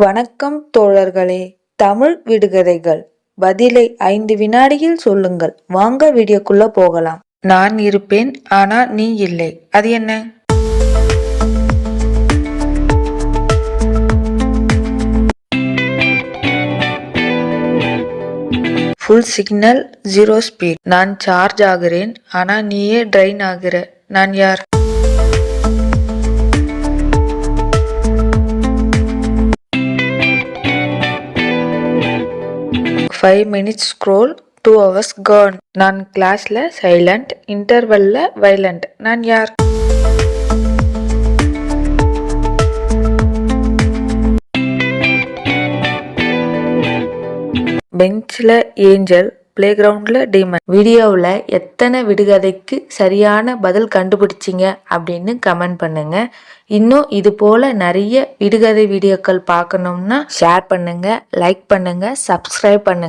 வணக்கம் தோழர்களே தமிழ் விடுகதைகள். பதிலை ஐந்து வினாடியில் சொல்லுங்கள். வாங்க வீடியோக்குள்ள போகலாம். நான் இருப்பேன் ஆனா நீ இல்லை. அது என்ன? ஃபுல் சிக்னல் ஜீரோ ஸ்பீட் நான் சார்ஜ் ஆகிறேன் ஆனா நீயே ட்ரைன் ஆகிற. நான் யார்? Five minutes scroll two hours கேர்ன் நான் கிளாஸில் சைலண்ட் இன்டர்வெல்ல வைலண்ட் நான் யார்? பெஞ்சில் ஏஞ்சல் பிளே கிரவுண்டில் டீமன் வீடியோவில் எத்தனை விடுகதைக்கு சரியான பதில் கண்டுபிடிச்சிங்க அப்படின்னு கமெண்ட் பண்ணுங்க. இன்னும் இது போல் நிறைய விடுகதை வீடியோக்கள் பார்க்கணும்னா ஷேர் பண்ணுங்க லைக் பண்ணுங்க சப்ஸ்கிரைப் பண்ணுங்க.